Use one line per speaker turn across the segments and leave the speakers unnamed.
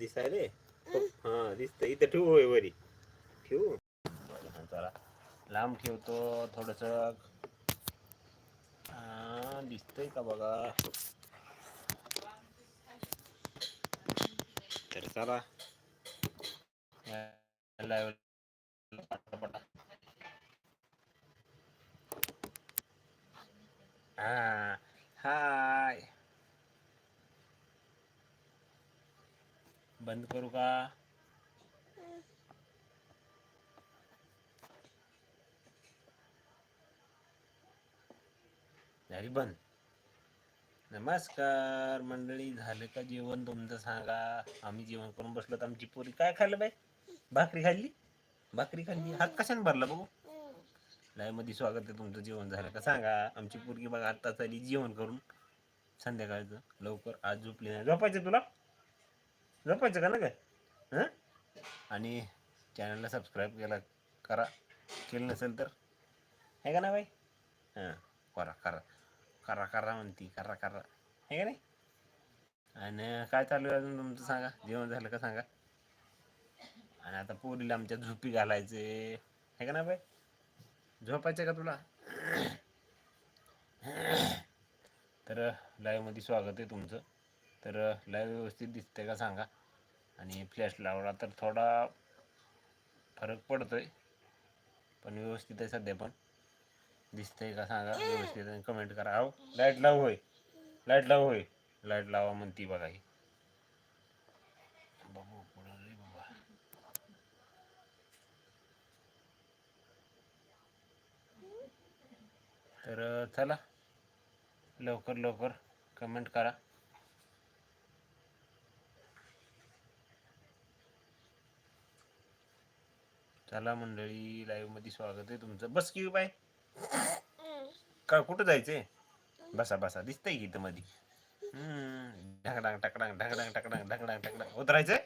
दिसायले? हो, हा दिसत इथं ठेवू होय वरी. ठेवू? चला. लांब ठेवतो थोडस. दिसतंय का बघा? तर चला. हा हाय. बंद करू का? झाली बंद. नमस्कार मंडळी. झालं का जेवण तुमचं सांगा? आम्ही जेवण करून बसलो तर आमची पोरी काय खाल्लं बाई? भाकरी खाल्ली? भाकरी खाल्ली. हात कशाने भरला बघू? लाईव्हमध्ये स्वागत आहे तुमचं जेवण झालं का सांगा? आमची पोरगी बघा आत्ता चाली जेवण करून. संध्याकाळचं. लवकर आज झोपली नाही. झोपायचं तुला? झोपायचं का ना काय? हं? आणि चॅनलला सबस्क्राईब केला करा. केलं नसेल तर? आहे का ना बाई? हां करा करा. करा करा म्हणती करा करा. आहे का नाही? आणि काय चालू आहे अजून तुमचं सांगा? जेवण झालं का सांगा? आणि आता पोरीला आमच्या झोपी घालायचे. आहे का ना बाई? झोपायचं का तुला? तर live मध्ये स्वागत आहे तुमचं. तर लय व्यवस्थित दिसते का सांगा. आणि फ्लॅश लावला तर थोडा फरक पडतो आहे पण व्यवस्थित आहे सध्या पण. दिसतंय का सांगा व्यवस्थित आणि कमेंट करा. हो लाइट लाव होय. लाइट लाव होय. लाइट लावा म्हणती बघा ही. पुढं रे बाबा. तर चला. लवकर लवकर कमेंट करा. चला मंडळी लाईव्हमध्ये स्वागत आहे तुमचं. बस की बाय का कुठं जायचंय? बसा बसा. दिसतंय की इथं मध्ये ढकडांग टकडांग ढकडांग टकडांग ढकडांग टकडांग. उतरायचंय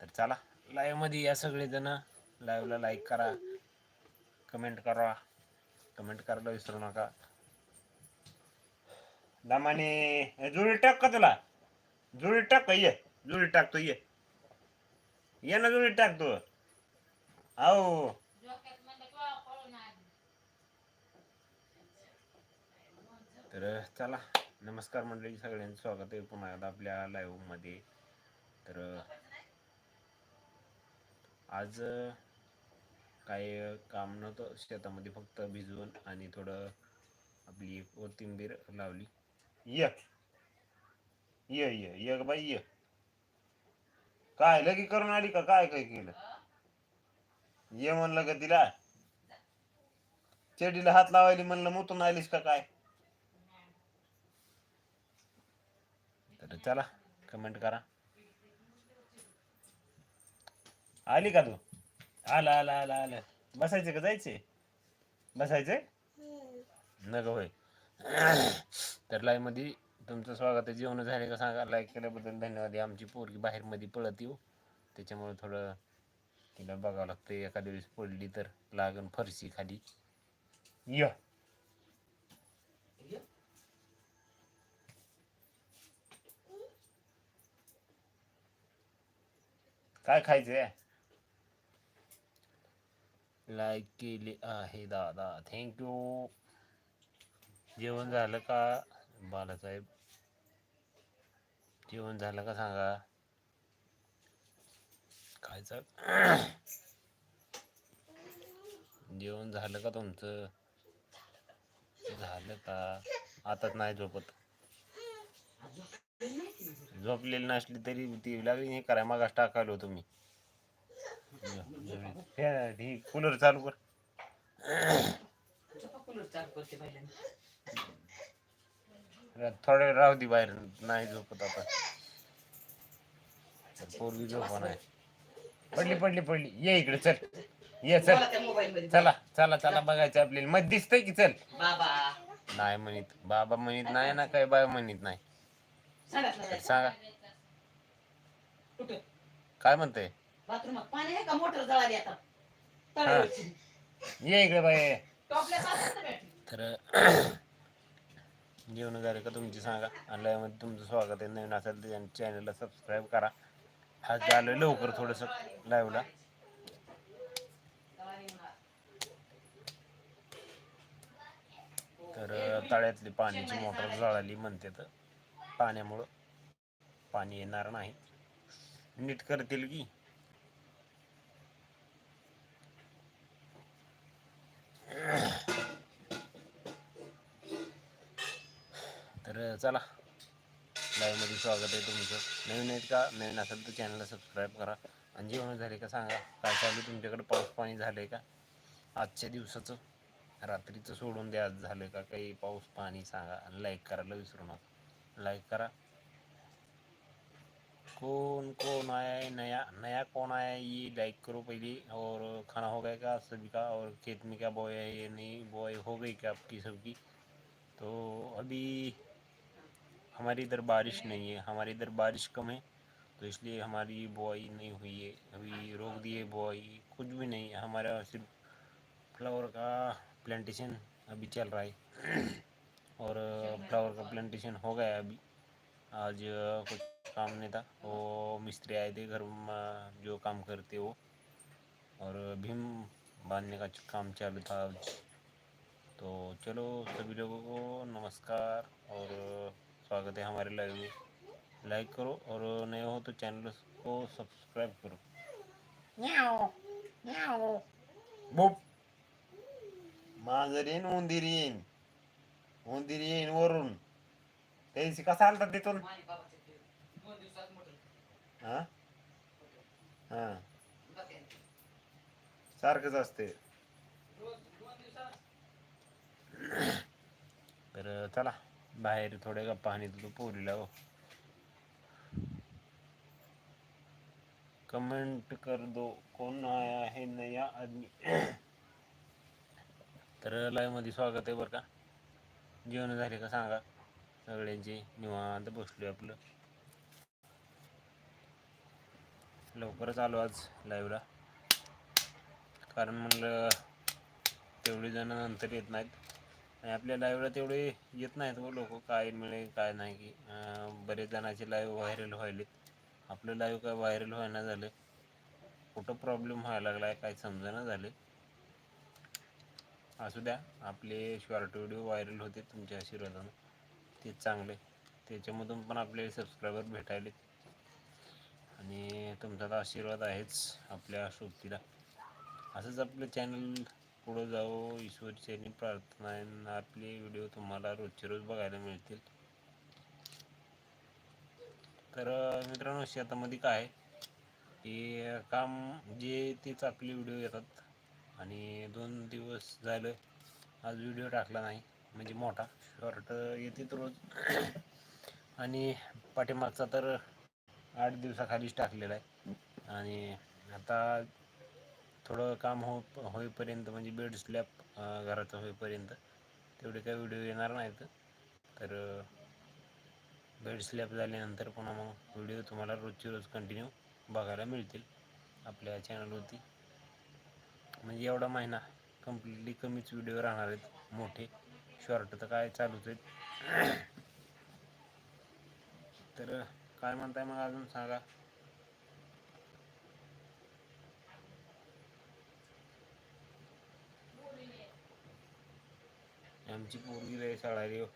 तर चला लाईव्हमध्ये या सगळे जण लाईव्हला लाईक करा. कमेंट करा. कमेंट करायला विसरू नका. दामाने जुळी टाक का तुला? जुळी टाक ये. जुळी टाकतो ये. ये ना जुळी टाकतो Au. तर चला नमस्कार मंडळी सगळ्यांचं स्वागत आहे पुन्हा एकदा आपल्या लाईव्हमध्ये. तर आज काय काम नव्हतं शेतामध्ये फक्त भिजवून आणि थोडं आपली कोथिंबीर लावली. ये. ये ये ये बाई ये. काय लगी करून आली का? काय काय केलं? ये म्हणलं का तिला? चेडीला हात लावायली म्हणलं मुतून आलीस का काय? तर चला कमेंट करा. आली का तू? आला आला आला आला. बसायचे का जायचे बसायचे नग होय. तर लाईव्हमध्ये तुमचं स्वागत आहे. जेवण झाले का सांगा? लाईक केल्याबद्दल धन्यवाद. आमची पोरगी बाहेर मध्ये पळत येऊ हो. त्याच्यामुळे थोडं तिला बघावं लागतं एखाद्या वेळेस पडली तर लागन फरशी खाली. य. काय खायचंय? लाईक केले आहे दादा. थँक्यू जेवण झालं का बालासाहेब? जेवण झालं का सांगा? खायचं. जेवण झालं का तुमचं? झालं का? आताच नाही झोपत. झोपलेली नसली तरी ती लागली नाही करा मागास टाकालो तुम्ही कूलर चालू कर. थोडे वेळ राहू दे बाहेर नाही झोपत आता. पोरगी झोपा नाही पडली पडली पडली. ये इकडे चल. ये चल. चला चला चला बघायचं आपल्याला. मग दिसतंय की चल.
बाबा.
नाही म्हणित. बाबा म्हणित नाही ना काय बाय म्हणित नाही. तर सांगा.
कुठे?
काय म्हणतंय?
बाथरूमात पाणी आहे का? मोटर जळाली आता.
ये इकडे
टॉपल्या पाण्यात तर
जेवण झाले का तुमची सांगा. आणि तुमचं स्वागत आहे. नवीन असेल तर चॅनलला सबस्क्राईब करा. आज झालं लवकर थोडंसं लाईव्हला तर तळ्यातली पाण्याची मोटर जळाली म्हणते तर. पाण्यामुळं पाणी येणार नाही. नीट करतील की. तर चला. लाईव्हमध्ये स्वागत आहे तुमचं. नवीन आहेत का? नवीन असेल तर चॅनलला सबस्क्राईब करा. आणि जेवण झाले का सांगा. काय चालू तुमच्याकडे? पाऊस पाणी झालं आहे का? आजच्या दिवसाचं रात्रीचं सोडून द्या. आज झालं का काही पाऊस पाणी सांगा. आणि लाईक करायला विसरू नका. लाईक करा. कौन कौन आया है नया नया कौन आया है ये लाइक करो पहले. और खाना हो गया क्या सभी का? और खेत में क्या बॉय है ये नहीं बॉय हो गई क्या आपकी सबकी तो अभी हमारी इधर बारिश नहीं है, हमारे इधर बारिश कम है तो इसलिए हमारी बुआई नहीं हुई है, अभी रोक दिए बुआई, कुछ भी नहीं है, हमारा सिर्फ़ फ्लावर का प्लांटेशन अभी चल रहा है। और फ्लावर का प्लांटेशन हो गया अभी, आज कुछ काम नहीं था, वो मिस्त्री आए थे घर, में, जो काम करते वो, और भीम बांधने का काम चालू था तो चलो सभी लोगों को नमस्कार, और स्वागत है हमारे लाइव में। लाइक करो और नए हो तो चैनल को सब्सक्राइब करो। बुप मांजर येईन उंदीर येईन उंदीर वरून त्याची कसा आलता तिथून?
ते
हा? हा. सारखंच असते. तर चला. बाहेर थोडे गप्पा आणि तू पोरीला हो कमेंट कर दो कोण आया है नया आदमी. तर लाईव्हमध्ये स्वागत आहे बरं का. जेवण झाले का सांगा. सगळ्यांचे निवांत बसलो आपलं. लवकरच आलो आज लाईव्हला कारण म्हणलं तेवढी जण नंतर येत नाहीत. आणि आपल्या लाईव्हला तेवढे येत नाहीत हो व लोक काय मिळेल काय नाही की बरेच जणांचे लाईव्ह व्हायरल व्हायलेत. आपलं लाईव्ह काय व्हायरल व्हायना झालं. कुठं प्रॉब्लेम व्हायला लागला आहे काय समजेना झाले. असू द्या आपले शॉर्ट व्हिडिओ व्हायरल होते तुमच्या आशीर्वादानं. ते चांगले. त्याच्यामधून पण आपले सबस्क्रायबर भेटायले आणि तुमचा तर आशीर्वाद आहेच आपल्या सोबतीला असंच आपलं चॅनल पुढं जाऊ ईश्वरचरणी प्रार्थना आहे आपले व्हिडिओ तुम्हाला रोजचे रोज बघायला मिळतील. तर मित्रांनो शेतामध्ये काय आहे? की काम जे तेच आपले व्हिडिओ येतात. आणि दोन दिवस झालं आज व्हिडिओ टाकला नाही. म्हणजे मोठा शॉर्ट येतेच रोज. आणि पाठीमागचा तर आठ दिवसाखालीच टाकलेला आहे. आणि आता थोडं काम हो होईपर्यंत म्हणजे बेड स्लॅब घराचं होईपर्यंत तेवढे काही व्हिडिओ येणार नाहीत. तर बेड स्लॅब झाल्यानंतर पुन्हा मग व्हिडिओ तुम्हाला रोजची रोज कंटिन्यू बघायला मिळतील आपल्या चॅनलवरती म्हणजे एवढा महिना कम्प्लिटली कमीच व्हिडिओ राहणार आहेत मोठे. शॉर्ट तर काय चालूच आहेत. तर काय म्हणताय मग अजून सांगा? आमची पोरगी लय शाळा हो.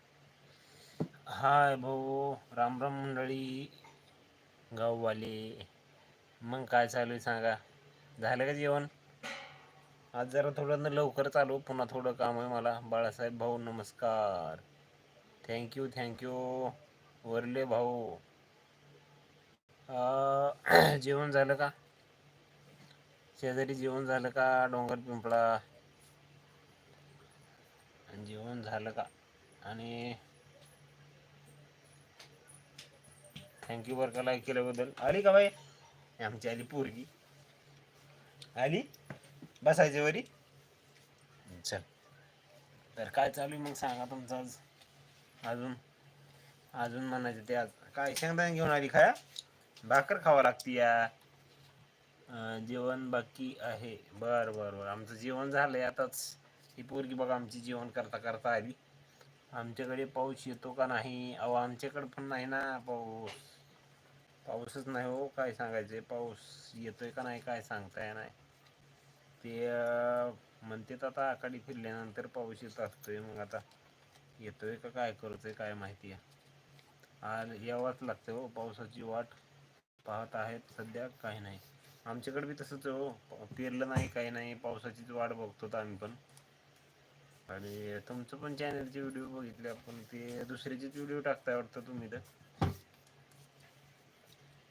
हाय भाऊ रामराम मंडळी गाववाले. मग काय चालू आहे सांगा? झालं का जेवण? आज जरा थोडं लवकर चालू पुन्हा थोडं काम आहे मला. बाळासाहेब भाऊ नमस्कार. थँक्यू थँक्यू वरले भाऊ. जेवण झालं का? शेजारी जेवण झालं का? डोंगर पिंपळा. जेवण झालं का? आणि थँक्यू बरं का लाईक केल्याबद्दल. आली का बाई? आमची आली पोरगी. आली? बसायची वरी? चल. तर काय चालू आहे मग सांगा तुमचं आज? अजून? अजून म्हणायचं ते आज. काय शेंगदाणे घेऊन आली खाया भाकर खावा लागती या. जेवण बाकी आहे. बरं बरं बरं. आमचं जेवण झालंय आताच. ही पोरगी बघा आमची जेवण करता करता आली. आमच्याकडे पाऊस येतो का नाही? अहो आमच्याकडे पण नाही ना पाऊस. पाऊसच नाही हो काय सांगायचं पाऊस येतोय का नाही काय सांगता येणार ते म्हणतात आता आखाडी फिरल्यानंतर पाऊस येत असतोय मग आता येतोय का काय करतोय काय माहिती आहे. आज यावाच लागतं हो पावसाची वाट पाहत आहेत सध्या काही नाही. आमच्याकडे बी तसंच आहे हो पेरलं नाही काही नाही पावसाचीच वाट बघतो तर आम्ही पण. आणि तुमचं पण चॅनलचे व्हिडिओ बघितले आपण ते दुसऱ्याचेच व्हिडिओ टाकताय वाटतं तुम्ही तर.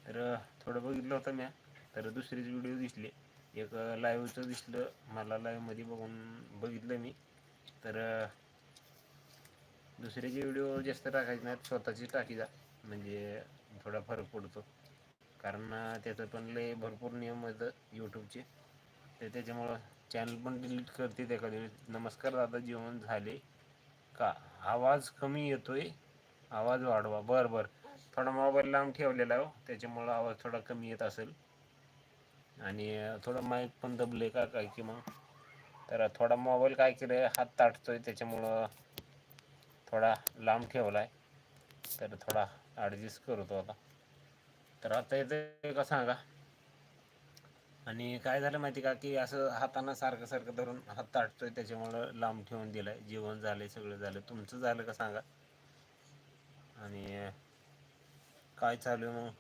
तर थोडं बघितलं होतं म्या तर दुसरेच व्हिडिओ दिसले. एक लाईव्हचं दिसलं मला लाईव्हमध्ये बघून बघितलं मी. तर दुसऱ्याचे व्हिडिओ जास्त टाकायचे नाहीत स्वतःची टाकी जा. म्हणजे थोडा फरक पडतो. कारण त्याचं पण लय भरपूर नियम आहेत यूट्यूबचे तर त्याच्यामुळं चॅनल पण डिलीट करते त्या कधी नमस्कार दादा जेवण झाले का? आवाज कमी येतोय. आवाज वाढवा. बर बर. थोडा मोबाईल लांब ठेवलेला आहे हो. त्याच्यामुळं आवाज थोडा कमी येत असेल. आणि थोडं माईक पण दबले का काय की मग? तर थोडा मोबाईल काय केलं हात ताटतोय. त्याच्यामुळं थोडा लांब ठेवलाय. तर थोडा ॲडजस्ट करतो आता. तर आता येतं का सांगा? आणि काय झालं माहिती का की असं हातानं सारखं सारखं धरून हात ताटतोय त्याच्यामुळं लांब ठेवून दिलाय. जेवण झालंय सगळं झालं. तुमचं झालं का सांगा? आणि काय चालू आहे मग?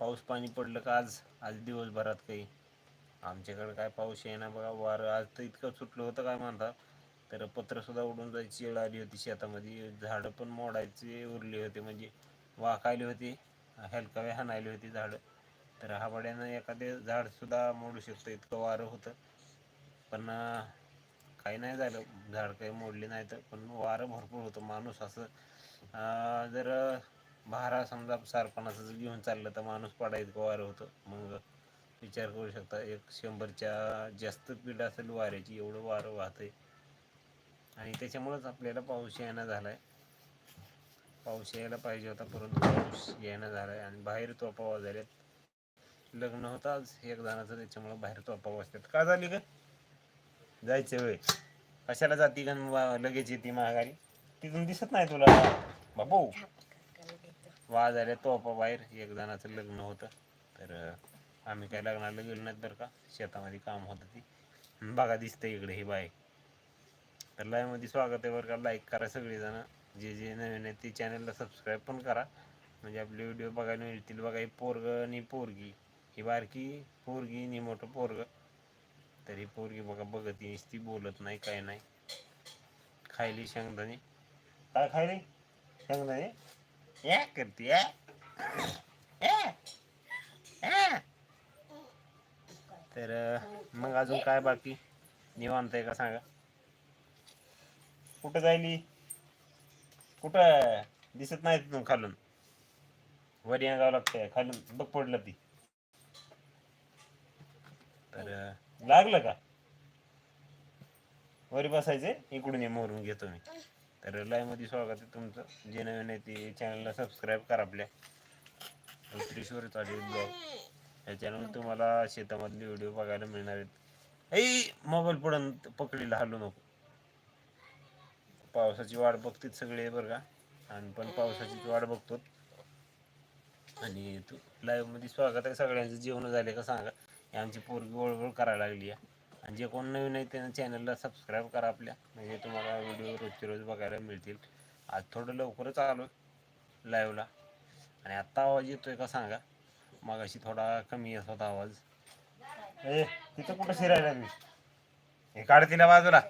पाऊस पाणी पडलं का आज? आज दिवसभरात काही? आमच्याकडे काय पाऊस आहे ना बघा. वारं आज तर इतकं सुटलं होतं काय म्हणता? तर पत्रसुद्धा उडून जायची वेळ आली होती शेतामध्ये. झाडं पण मोडायचे उरली होते. म्हणजे वाकायली होती हलकावे हाणायली होती झाडं. तर हावड्यानं एखादे झाड सुद्धा मोडू शकतं. इतकं वारं होतं. पण काही नाही झालं. झाड काही मोडले नाही तर पण वारं भरपूर होतं. माणूस असं जर भारा समजा सारपणाचं जर घेऊन चाललं तर माणूस पडा इतकं वारं होतं. मग विचार करू शकता. एक शंभरच्या जास्त पीठ असेल वाऱ्याची एवढं वारं वाहतंय. आणि त्याच्यामुळंच आपल्याला पाऊस यायला आहे पाऊस यायला पाहिजे होता परंतु पाऊस यायला आहे आणि बाहेर तोफा वाजल्यात लग्न होतं आज. एक जणाचं त्याच्यामुळं बाहेर तोपा वाजतात का झाली ग? जायचं वेळ. कशाला जाती गण वा- लगेच येते महागारी तिथून दिसत नाही तुला. बाबू. वाज आल्या तोपा बाहेर. एक जणाचं लग्न होतं. तर आम्ही काय लग्नाला गेलो नाही बरं का. शेतामध्ये काम होतं ती. बघा दिसतं इकडे हे बाईक तर live म्हणजे स्वागत आहे बरं का. लाईक करा सगळेजण. जे जे नवीन आहेत ते चॅनलला सबस्क्राईब पण करा. म्हणजे आपले व्हिडिओ बघायला मिळतील. बघा हे पोरग आणि पोरगी. ही बारकी पोरगी नि मोठं पोरग. तरी पोरगी बघा बघत येईस ती बोलत नाही काय नाही. खायली शेंगदाणे. काय खायली? शेंगदाणे? या करते या. तर मग अजून काय बाकी? निवांत आहे का सांगा? कुठं जायली? कुठं? दिसत नाही तिथून खालून. वर गाव लागतंय खालून बघ पडलं ती. तर अं, लागलं का? वरी बसायचंय इकडून ये मोरून घेतो मी. तर लाईव्हमध्ये स्वागत आहे तुमचं. जे नवीन आहे ते चॅनलला सबस्क्राईब करा आपल्या. त्रिशूर चालेल ब्लॉग या चॅनल तुम्हाला शेतामधले व्हिडिओ बघायला मिळणार आहेत. ऐ मोबाईल पुढं पकडीला हलू नको. पावसाची वाट बघतील सगळे बरं का? आणि पण पावसाचीच वाट बघतो आणि तू लाईव्हमध्ये स्वागत आहे. सगळ्यांचं जेवण झाले का सांगा? ही आमची पोरगी वळवळ करायला लागली आहे. आणि जे कोण नवीन आहे त्यांना चॅनलला सबस्क्राईब करा आपल्या. म्हणजे तुम्हाला व्हिडिओ रोजचे रोज बघायला मिळतील. आज थोडं लवकरच आलो लाईव्हला आणि आत्ता आवाज येतोय का सांगा. मग अशी थोडा कमी येत होता आवाज. ए तिथं कुठं शिरायला मी हे काढ तिला बाजूला.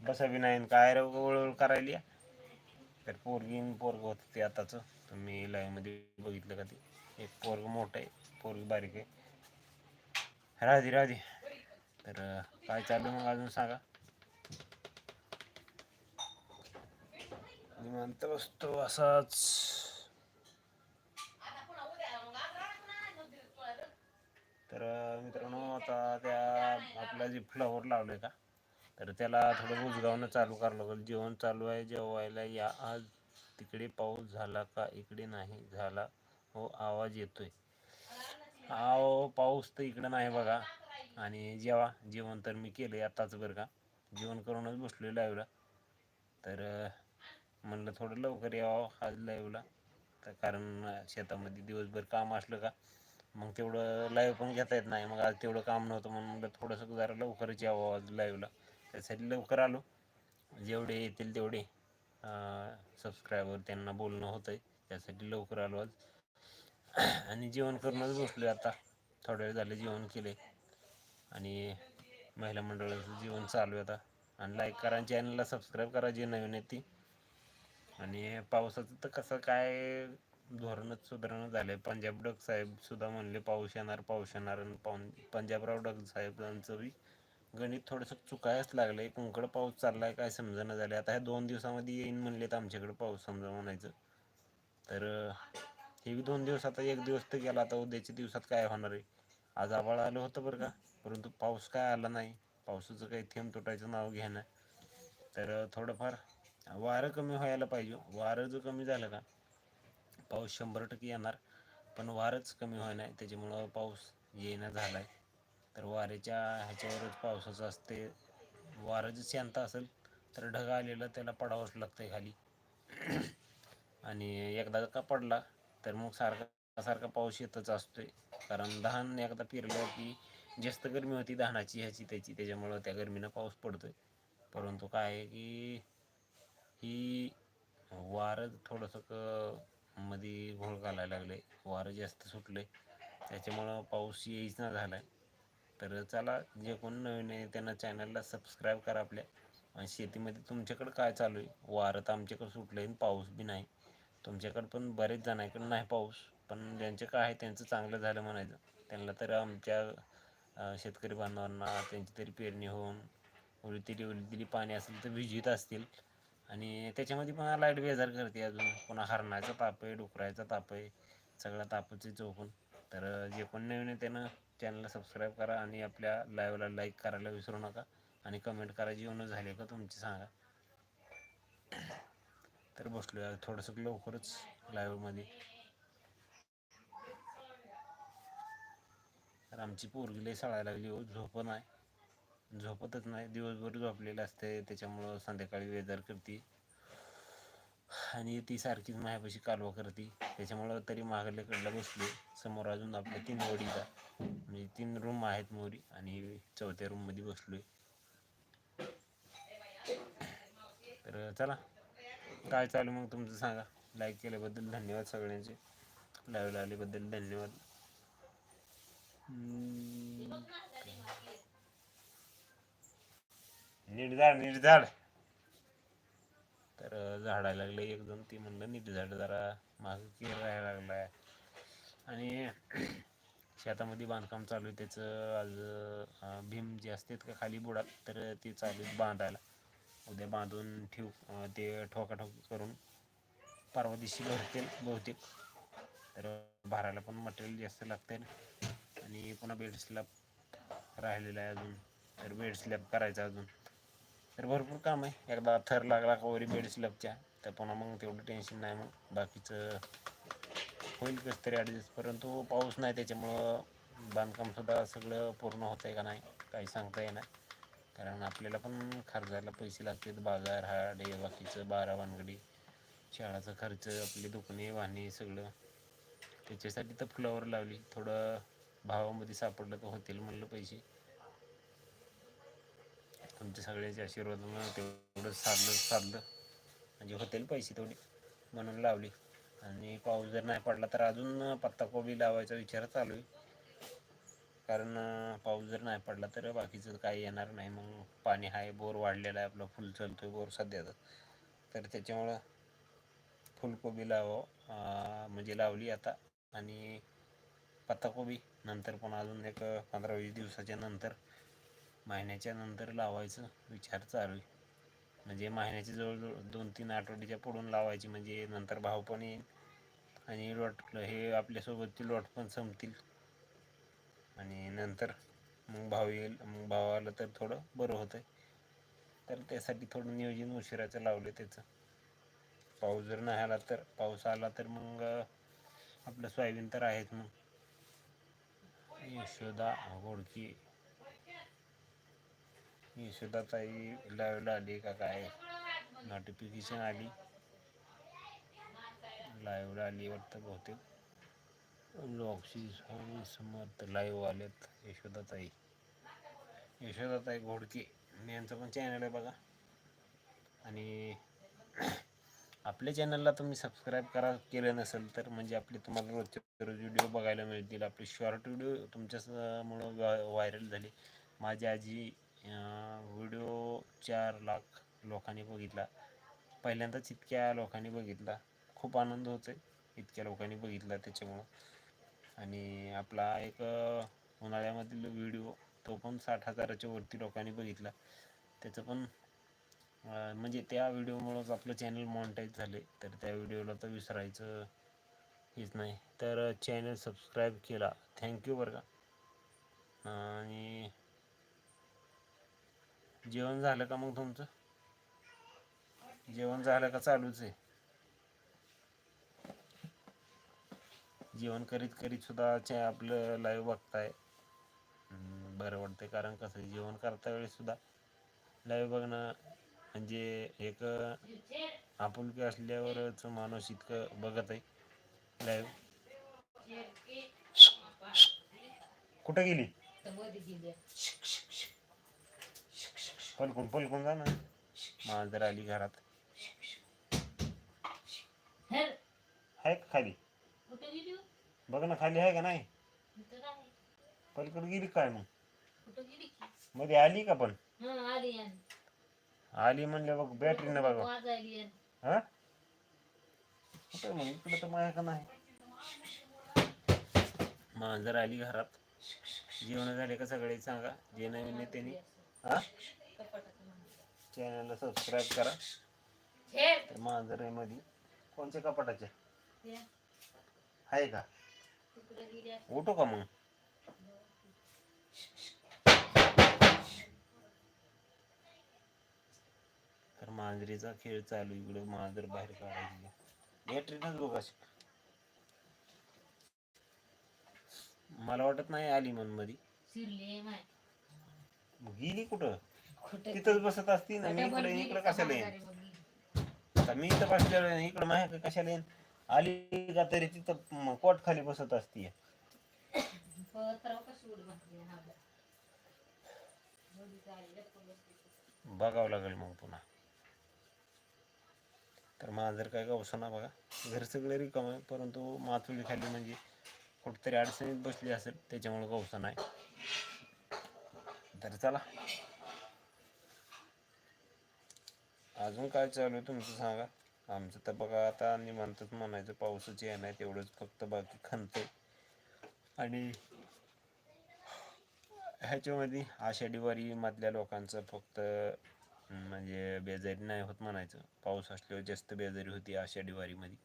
बसा बी नाही काय रे वळवळ करायली तर पोरगी पोरग होत ते आताच. तुम्ही लाईव्हमध्ये बघितलं का ते? एक पोरग मोठं आहे पोरग बारीक आहे. राधी राधी. तर काय चालू मग अजून सांगा? निवांत बसतो असाच. तर मित्रांनो आता त्या आपला जे फ्लॉवर लावलंय का तर त्याला थोडं बुजगावणं चालू करावं लागेल. जेवण चालू आहे जेवायला या. आज तिकडे पाऊस झाला का इकडे नाही झाला. हो आवाज येतोय. आहो पाऊस तर इकडं नाही बघा. आणि जेवा जेवण तर मी केलंय आताच बरं का. जेवण करूनच बसलो लाईव्हला तर म्हणलं थोडं लवकर यावं आज लाईव्हला तर कारण शेतामध्ये दिवसभर काम असलं का मग तेवढं लाईव्ह पण घेता येत नाही. मग आज तेवढं काम नव्हतं म्हणून म्हणलं थोडंसं जरा लवकरच यावं आज लाईव्हला त्यासाठी लवकर आलो. जेवढे येतील तेवढे सबस्क्रायबर त्यांना बोलणं होतं आहे त्यासाठी लवकर आलो आज. आणि जेवण करूनच बसलो आता. थोड्या वेळ झाले जेवण केले आणि महिला मंडळाचं जेवण चालू आहे आता. आणि लाईक करा चॅनलला सबस्क्राईब करा जे नवीन आहे ती. आणि पावसाचं तर कसं काय धोरणच सुधारणं झालं आहे पंजाब डग साहेब सुद्धा म्हणले पाऊस येणार पाऊस येणार. आणि पाऊन पंजाबराव डग साहेबांचं बी गणित थोडंसं चुकायच लागलं आहे कुंकड पाऊस चाललाय काय समजणं झालं आता ह्या दोन दिवसामध्ये येईन म्हणले तर आमच्याकडे पाऊस समजा म्हणायचं. तर हे बी दोन दिवस आता एक दिवस तर गेला आता उद्याच्या दिवसात काय होणार आहे? आज आबाळ आलं होतं बरं का परंतु पाऊस काय आला नाही. पावसाचं काही थेंब तुटायचं नाव घेणं. तर थोडंफार वारं कमी व्हायला पाहिजे. वारं जर कमी झालं का पाऊस शंभर टक्के येणार पण वारंच कमी व्हाय नाही. त्याच्यामुळं पाऊस येणं झाला आहे तर वाऱ्याच्या ह्याच्यावरच पावसाचं असते. वारं जर शांत असेल तर ढग आलेलं त्याला पडावंच लागतं खाली. आणि एकदा का पडला तर मग सारखा सारखा पाऊस येतच असतोय. कारण धान एकदा फिरलं की जास्त गरमी होती धानाची ह्याची त्याची. त्याच्यामुळं त्या गरमीनं पाऊस पडतोय. परंतु काय आहे की ही वारं थोडंसं क मध्ये घोळ घालायला लागले. वारं जास्त सुटले. त्याच्यामुळं पाऊस येईच ना झाला तर चला जे कोण नवीन आहे त्यांना चॅनलला सबस्क्राईब करा आपल्या. आणि शेतीमध्ये तुमच्याकडं काय चालू आहे? वारं तर आमच्याकडं सुटलं आहे पाऊस बी नाही. तुमच्याकडं पण बरेच जणांकडं नाही पाऊस पण ज्यांचे काय आहे त्यांचं चांगलं झालं म्हणायचं. त्यांना तर आमच्या शेतकरी बांधवांना त्यांची तरी पेरणी होऊन उलतीली उलतीली पाणी असेल तर विजित असतील. आणि त्याच्यामध्ये पण लाइट बेजार करते अजून. पुन्हा हरणाचा ताप आहे डुकराचा ताप आहे सगळा तापच चौकून. तर जे कोण नवीन आहे त्यानं चॅनलला सबस्क्राईब करा आणि आपल्या लाईव्हला लाईक करायला विसरू नका. आणि कमेंट करा जेवण झाले का तुमचे सांगा. तर बसलो थोडंसं लवकरच लाईव्हमध्ये तर आमची पोरगी लई सळायला लागली हो. झोप नाही झोपतच नाही. दिवसभर झोपलेलं असते. त्याच्यामुळं संध्याकाळी बेजार करते. आणि ती सारखीच माझ्यापाशी कालवा करते. त्याच्यामुळं तरी मागल्याकडला बसले. समोर अजून आपल्या तीन वडीचा म्हणजे तीन रूम आहेत मोरी आणि चौथ्या रूममध्ये बसलोय. तर चला. काय चालू मग तुमचं सांगा. लाईक केल्याबद्दल धन्यवाद सगळ्यांचे. लाईव्ह आल्याबद्दल धन्यवाद. हम्म. नीट झाड नीट झाड. तर झाडायला लागलं एकदम ती म्हणलं नीट झाड जरा माग राहायला लागलाय. आणि शेतामध्ये बांधकाम चालू आहे त्याचं आज भीम जे असतात का खाली बुडात तर ते चालू आहेत बांधायला. उद्या बांधून ठेवू. ते ठोकाठोक करून परवा दिवशी भरतील बहुतेक. तर भरायला पण मटेरियल जास्त लागते आणि पुन्हा बेड स्लॅब राहिलेला आहे अजून. तर बेड स्लॅब करायचा अजून. तर भरपूर काम आहे. एकदा थर लागला का वरी बेड स्लॅबच्या तर पुन्हा मग तेवढं टेन्शन नाही मग. बाकीचं होईल कसं तरी ॲडजस्ट परंतु पाऊस नाही त्याच्यामुळं बांधकामसुद्धा सगळं पूर्ण होतं आहे का नाही काही सांगता येणार. कारण आपल्याला पण खर्चायला पैसे लागतात. बाजार हाड हे बाकीचं बारा वानगडी शाळाचा खर्च आपली दुकाने वाहने सगळं. त्याच्यासाठी तर फुलावर लावली. थोडं भावामध्ये सापडलं तर होतील म्हणलं पैसे. तुमच्या सगळ्याच्या आशीर्वादानं तेवढं साधलं साधलं. म्हणजे होतील पैसे तेवढे म्हणून लावली. आणि पाऊस जर नाही पडला तर अजून पत्ताकोबी लावायचा विचार चालू आहे. कारण पाऊस जर नाही पडला तर बाकीचं काही येणार नाही. मग पाणी आहे बोर वाढलेला आहे आपलं फुल चालतोय बोर सध्याचं तर. त्याच्यामुळं फुलकोबी लावावं म्हणजे लावली आता. आणि पत्ताकोबी नंतर पण अजून एक पंधरा वीस दिवसाच्या नंतर महिन्याच्या नंतर लावायचं विचार चालू आहे. म्हणजे महिन्याच्या जवळजवळ दोन तीन आठवड्याच्या पुढून लावायची म्हणजे नंतर भाव पण येईल आणि लोट हे आपल्यासोबतची लोट पण संपतील. आणि नंतर मग भाव येईल मग भाव आला तर थोडं बरं होतं तर त्यासाठी थोडं नियोजन उशिराचं लावलं त्याचं. पाऊस जर नाही आला तर पाऊस आला तर मग आपलं सोयाबीन तर आहेच मग. यशोदा घोडकी यशोदाताई लाईव्हला आली का काय? नोटिफिकेशन आली. लाईव्हला आली वाटतं बहुतेक. लॉक्सी स्वामी समर्थ लाईव्ह आलेत यशोदाताई. यशोदाताई घोडके. यांचं पण चॅनल आहे बघा. आणि आपल्या चॅनलला तुम्ही सबस्क्राईब करा केलं नसेल तर म्हणजे आपले तुम्हाला रोजचे रोज व्हिडिओ बघायला मिळतील. आपले शॉर्ट व्हिडिओ तुमच्यामुळं व्हायरल झाले. माझी आजी व्हिडिओ चार लाख लोकांनी बघितला. पहिल्यांदाच इतक्या लोकांनी बघितला. खूप आनंद होतो इतक्या लोकांनी बघितला त्याच्यामुळं. आणि आपला एक उन्हाळ्यामधील व्हिडिओ तो पण साठ हजाराच्या वरती लोकांनी बघितला. त्याचं पण म्हणजे त्या व्हिडिओमुळंच आपलं चॅनल मॉनिटाईज झाले. तर त्या व्हिडिओला तर विसरायचं हेच नाही. तर चॅनल सबस्क्राईब केला. थँक्यू बरं का. आणि जेवण झालं का मग तुमचं? जेवण झालं का चालूच आहे? जेवण करीत करीत सुद्धा चे आपलं लाईव्ह बघताय. बरं वाटतंय. कारण कसं जेवण करता वेळेस सुद्धा लाईव्ह बघणं म्हणजे एक आपुलकी असल्यावरच माणूस इतकं बघत आहे लाईव्ह कुठं गेली? पलकून पलकून जा ना. मांजर आली घरात. आहे का खाली? बघ ना खाली आहे का नाही? पलीकडे गेली काय मग? मध्ये आली का पण? आली म्हणल्या बघ बॅटरीनं बघा. हा? कुठं मग? इकडे तर माझ्या का नाही? मांजर आली घरात जेवण झाले का सगळे? सांगा. जे नवीन आहे त्यांनी हा? चॅनलला सबस्क्राईब करा. तर मांजर आहे मध्ये कोणत्या कपाटाच्या? आहे का? उठू का मग? तर मांजरीचा खेळ चालू इकडे मांजर बाहेर काढायची. बॅटरीनच बघ अशी. मला वाटत नाही आली मन मग गेली कुठं? तिथंच बसत असती ना मी इकडे इकडे कशाला येईन? आता मी इथं बसलेलो इकडे माझ्या कशाला येईन? आली का तरी तिथं कोट खाली बसत असती बघावं लागेल मग पुन्हा. तर मांजर काय गवसना बघा घर सगळे रिकाम आहे परंतु माथुली खाली म्हणजे कुठतरी अडचणीत बसली असेल त्याच्यामुळे गवसन आहे. तर चला. अजून काय चालू आहे तुमचं सांगा? आमचं तर बघा आता निवांतच म्हणायचं पावसाची आहे नाही तेवढंच फक्त बाकी खणते आणि ह्याच्यामध्ये आषाढी वारी मधल्या लोकांचं फक्त म्हणजे बेजारी नाही होत म्हणायचं. पाऊस असल्यावर जास्त बेजारी होती आषाढी वारीमध्ये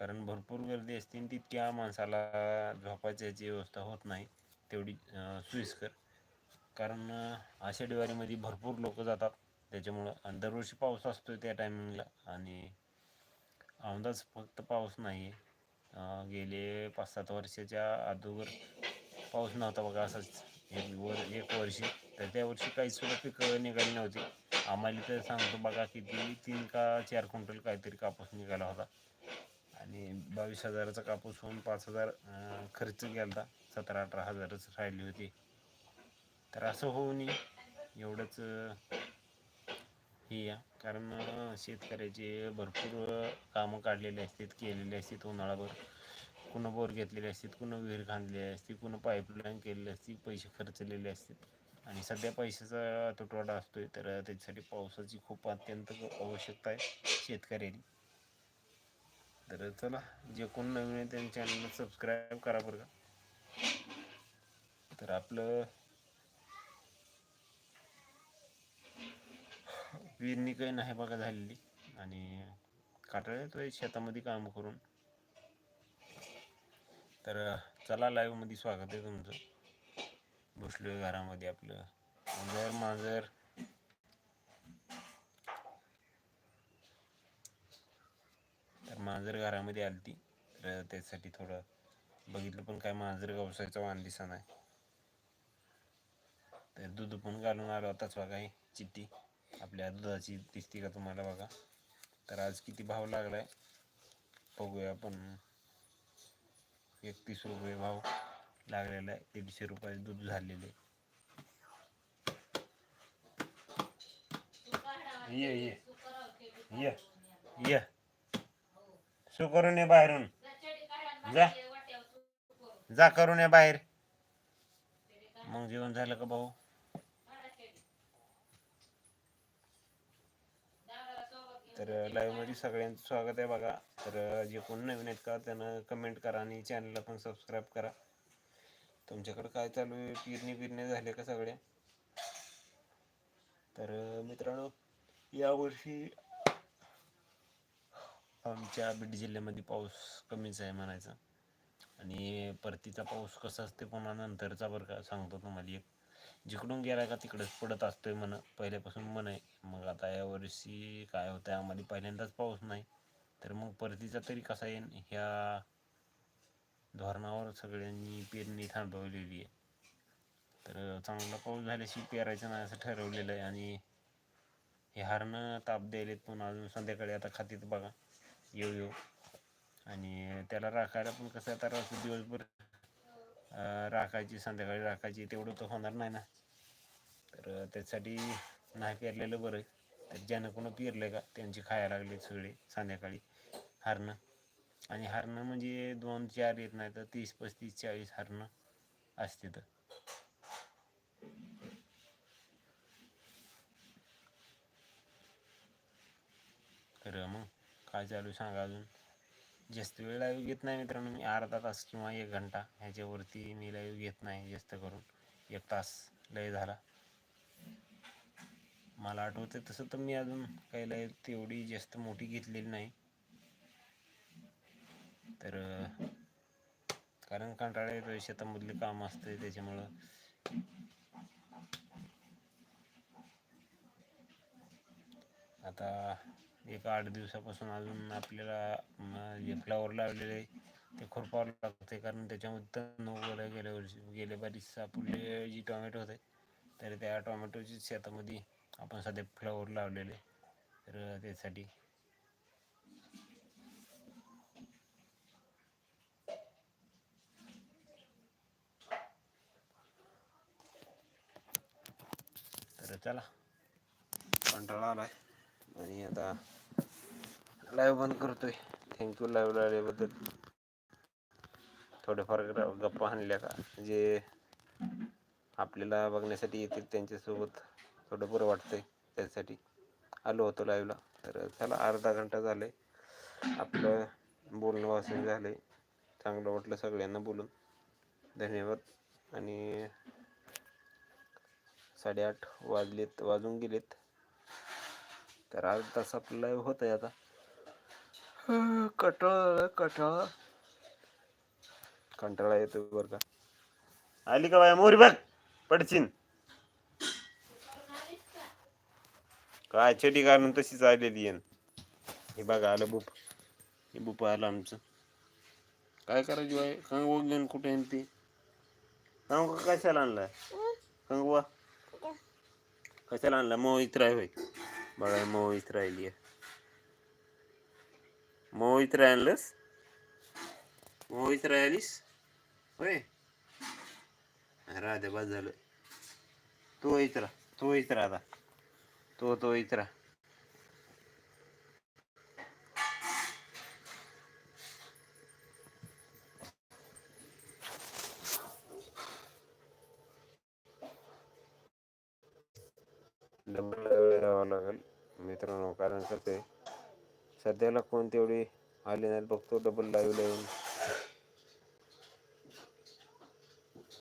कारण भरपूर गर्दी असते आणि तितक्या माणसाला झोपायची याची व्यवस्था होत नाही तेवढी अं, सोयीस्कर. कारण आषाढी वारीमध्ये भरपूर लोक जातात. त्याच्यामुळं आणि दरवर्षी पाऊस असतो त्या टायमिंगला. आणि औंदाच फक्त पाऊस नाही गेले पाच सात वर्षाच्या अगोदर पाऊस नव्हता बघा असाच. एक वर एक वर्षी. तर त्या वर्षी काही सुद्धा पिकं निघाली नव्हती. आम्हाला तर सांगतो बघा किती तीन का चार क्विंटल काहीतरी कापूस निघाला होता. आणि बावीस हजाराचा कापूस होऊन पाच हजार खर्च गेला होता सतरा अठरा हजारच राहिली होती. तर असं होऊ नये एवढंच हे या. कारण शेतकऱ्याचे भरपूर कामं काढलेले असतात केलेले असतात उन्हाळाभर कुणं बोर घेतलेले असतात कुणं विहीर खांदलेली असते कुणं पाईपलाईन केलेली असते पैसे खर्चलेले असतात. आणि सध्या पैशाचा तुटवडा असतोय तर त्याच्यासाठी पावसाची खूप अत्यंत आवश्यकता आहे शेतकऱ्याची तर चला जे कोण नवीन आहे त्यांच्या चॅनलला सबस्क्राईब करा बरं का. तर आपलं पेरणी काही नाही बघा झालेली. आणि काटाळा शेतामध्ये काम करून. तर चला लाईव्हमध्ये मध्ये स्वागत आहे तुमचं. बसलोय घरामध्ये आपलं मांजर मांजर. तर मांजर घरामध्ये आली ती तर त्यासाठी थोडं बघितलं पण काय मांजर गवसायचा वाण दिसा नाही. तर दूध पण घालून आलो आताच बघा ही चिठ्ठी आपल्या दुधाची दिसते का तुम्हाला बघा? तर आज किती भाव लागलाय? बघूया आपण. एकतीस रुपये भाव लागलेला आहे. दीडशे रुपये दूध झालेले ये ये. ये. ये. सु करून ये बाहेरून. जा. जा करून ये बाहेर. मग जेवण झालं का भाऊ? तर लाईव्हमध्ये सगळ्यांचं स्वागत आहे बघा. तर जे कोण नवीन आहेत का त्यांना कमेंट करा आणि चॅनलला पण सबस्क्राईब करा. तुमच्याकडे काय चालू आहे? पिरणी पिरणी झाले का सगळ्या तर मित्रांनो यावर्षी आमच्या बीड जिल्ह्यामध्ये पाऊस कमीच आहे म्हणायचा. आणि परतीचा पाऊस कसा असते पुन्हा नंतरचा बरं का सांगतो तुम्हाला. एक जिकडून गेला का तिकडंच पडत असतोय म्हण. पहिल्यापासून म्हण आहे. मग आता यावर्षी काय होतं आम्हाला पहिल्यांदाच पाऊस नाही. तर मग परतीचा तरी कसा येईल ह्या धोरणावर सगळ्यांनी पेरणी थांबवलेली आहे. तर चांगला पाऊस झाल्याशी पेरायचं नाही असं ठरवलेलं आहे. आणि हे हारणं ताप द्यायलेत पण अजून संध्याकाळी आता खातीत बघा. येऊ येऊ आणि त्याला राखायला पण कसं आता रास दिवसभर राखायची संध्याकाळी राखायची तेवढं तर होणार नाही ना. तर त्यासाठी नाही पेरलेलं बरं आहे. तर ज्यानं कोण पेरलं का त्यांची खायला लागले सगळे संध्याकाळी. हरणं. आणि हरणं म्हणजे दोन चार येत नाही तर तीस पस्तीस चाळीस हरणं असते तर. खरं मग काय चालू आहे सांगा अजून? जास्त वेळ लाईव्ह घेत नाही मित्रांनो मी अर्धा तास किंवा एक घंटा ह्याच्यावरती मी लाईव्ह घेत नाही जास्त करून. एक तास लय झाला. मला आठवते तसं तर मी अजून काही लाईव्ह तेवढी जास्त मोठी घेतलेली नाही. तर कारण कंटाळा येतो शेतामधले काम असते त्याच्यामुळं. आता एक आठ दिवसापासून अजून आपल्याला जे फ्लावर लावलेले ते खुरपावं लागते कारण त्याच्यामध्ये तण वगैरे गेल्या वर्षी गेल्या बारीस आपले जी टोमॅटो होते तर त्या टोमॅटोची शेतामध्ये आपण सध्या फ्लावर लावलेले तर त्यासाठी तर चला. कंटाळा आलाय. आणि आता लाईव्ह बंद करतोय. थँक्यू लाईव्ह लावल्याबद्दल. थोडेफार गप्पा आणल्या का? जे आपल्याला बघण्यासाठी येतील त्यांच्यासोबत थोडं बरं वाटतंय त्यासाठी. आलो होतो लाईव्हला तर चला अर्धा घंटा झाले आपलं बोलणं वाचून झालंय. चांगलं वाटलं सगळ्यांना बोलून. धन्यवाद. आणि साडेआठ वाजलेत वाजून गेलेत. तर अर्धा तास आपलं लाईव्ह होत आहे आता. कटाळा कटाळा कंटाळा येतो बरं का. आली का बाय मोरी बघ पडशीन काय छेटी कारण तशीच आलेली आहे. हे बघा आलं बुप. हे बुप आलं आमचं. काय करायची बाय कंगवा घेऊन कुठे आहे ती? कंगवा कशाला आणलाय? कंगवा कशाला आणला मोहित राय होय बघा मोहित राहिली आहे. मोहित राहिलंस मोहित राहिलीस होय राधे बस झालं तो इथं राहा तू इथं राहा आता तो तो इथं राहा डबल लागेल मित्रांनो कारण कसं आहे सध्याला कोण तेवढी आले नाहीत बघतो डबल लाईव्ह लावून